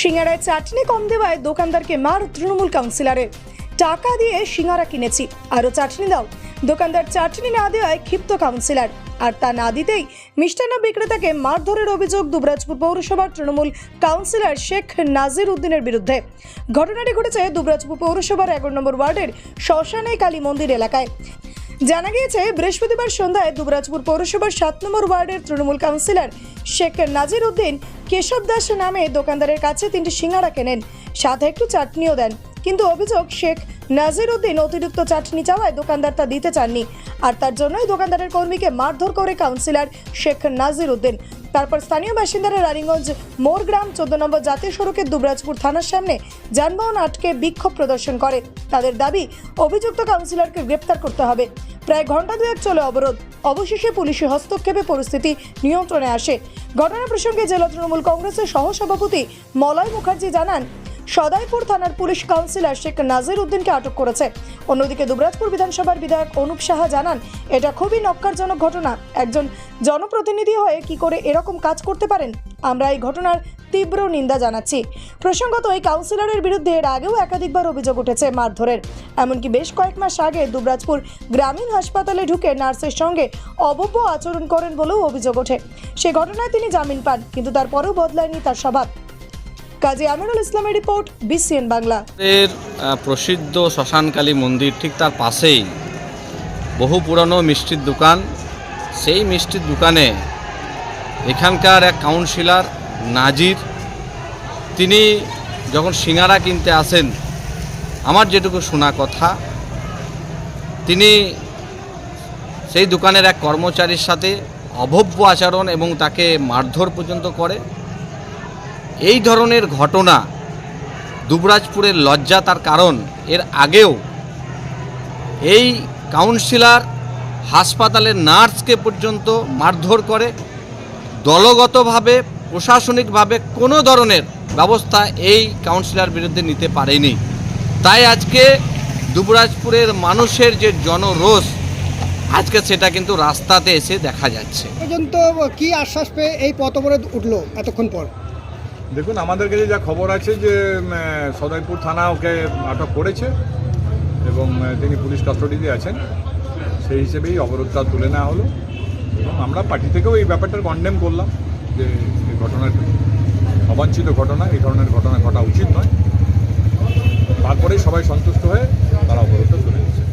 সিঙ্গারায় চাটনি কম দেওয়ায় দোকানদারকে মার তৃণমূল কাউন্সিলরের টাকা দিয়ে সিঙ্গারা কিনেছি, আরও চাটনি দাও। দোকানদার চাটনি না দেওয়ায় ক্ষিপ্ত কাউন্সিলর। আর তা না দিতেই মিষ্টান্ন বিক্রেতাকে মারধরের অভিযোগ দুবরাজপুর পৌরসভার তৃণমূল কাউন্সিলর শেখ নাজির উদ্দিনের বিরুদ্ধে। ঘটনাটি ঘটেছে দুবরাজপুর পৌরসভার এগারো নম্বর ওয়ার্ডের শ্মশানে কালী মন্দির এলাকায়। জানা গিয়েছে, বৃহস্পতিবার সন্ধ্যায় দুবরাজপুর পৌরসভার সাত নম্বর ওয়ার্ডের তৃণমূল কাউন্সিলর শেখ নাজির উদ্দিন কেশব দাস নামে দোকানদারের কাছে তিনটি সিঙ্গারা কেনেন। সাথে একটু চাটনিও দেন। কিন্তু অভিযোগ, শেখ নাজির উদ্দিন অতিরিক্ত চাটনি চাওয়ায় দোকানদার তা দিতে চাননি। আর তার জন্যই দোকানদারের কর্মীকে মারধর করে কাউন্সিলর শেখ নাজির উদ্দিন তারপর স্থানীয় বাসিন্দারা রানীগঞ্জ মোরগ্রাম চোদ্দ নম্বর জাতীয় সড়কের দুবরাজপুর থানার সামনে যানবাহন আটকে বিক্ষোভ প্রদর্শন করে। তাদের দাবি, অভিযুক্ত কাউন্সিলরকে গ্রেপ্তার করতে হবে। প্রায় ঘণ্টা দুয়েক চলে অবরোধ। অবশেষে পুলিশের হস্তক্ষেপে পরিস্থিতি নিয়ন্ত্রণে আসে। ঘটনা প্রসঙ্গে জেলা তৃণমূল কংগ্রেসের সহসভাপতি মলয় মুখার্জি জানান সদাইপুর থানার পুলিশ কাউন্সিলর শেখ নাজির উদ্দিনকে আটক করেছে। অন্যদিকে দুবরাজপুর বিধানসভার বিধায়ক অনুপ সাহা জানান, এটা খুবই নক্কারজনক ঘটনা। একজন জনপ্রতিনিধি হয়ে কি করে এরকম কাজ করতে পারেন? আমরা এই ঘটনার তীব্র নিন্দা জানাচ্ছি। প্রসঙ্গত, এই কাউন্সিলরের বিরুদ্ধে এর আগেও একাধিকবার অভিযোগ উঠেছে মারধরের। এমনকি বেশ কয়েক মাস আগে দুবরাজপুর গ্রামীণ হাসপাতালে ঢুকে নার্সের সঙ্গে অভব্য আচরণ করেন বলেও অভিযোগ ওঠে। সে ঘটনায় তিনি জামিন পান, কিন্তু তারপরেও বদলায়নি তার স্বভাব। কাজী আমিরুল ইসলামের রিপোর্ট, বিসিএন বাংলা। এর প্রসিদ্ধ শ্মশানকালী মন্দির ঠিক তার পাশেই। বহু পুরনো মিষ্টির দোকান। সেই মিষ্টির দোকানে এখানকার এক কাউন্সিলর নাজির, তিনি যখন সিঙ্গারা কিনতে আসেন, আমার যেটুকু শোনা কথা, তিনি সেই দোকানের এক কর্মচারীর সাথে অভব্য আচরণ এবং তাকে মারধর পর্যন্ত করে। এই ধরনের ঘটনা দুবরাজপুরের লজ্জা তার কারণ। এর আগেও এই কাউন্সিলার হাসপাতালের নার্সকে পর্যন্ত মারধর করে। দলগতভাবে, প্রশাসনিকভাবে কোনো ধরনের ব্যবস্থা এই কাউন্সিলর বিরুদ্ধে নিতে পারেনি। তাই আজকে দুবরাজপুরের মানুষের যে জনরোষ, আজকে সেটা কিন্তু রাস্তাতে এসে দেখা যাচ্ছে। পর্যন্ত কি আশ্বাস পেয়ে এই পথ উঠল এতক্ষণ পর? দেখুন, আমাদের কাছে যা খবর আছে যে সদয়পুর থানা ওকে আটক করেছে এবং তিনি পুলিশ কাস্টডিতে আছেন। সেই হিসেবেই অবরোধটা তুলে নেওয়া হলো। এবং আমরা পার্টি থেকেও এই ব্যাপারটা কন্ডেম করলাম যে এই ঘটনার, অবাঞ্ছিত ঘটনা, এই ধরনের ঘটনা ঘটা উচিত নয়। তারপরেই সবাই সন্তুষ্ট হয়ে তারা অবরোধটা তুলে।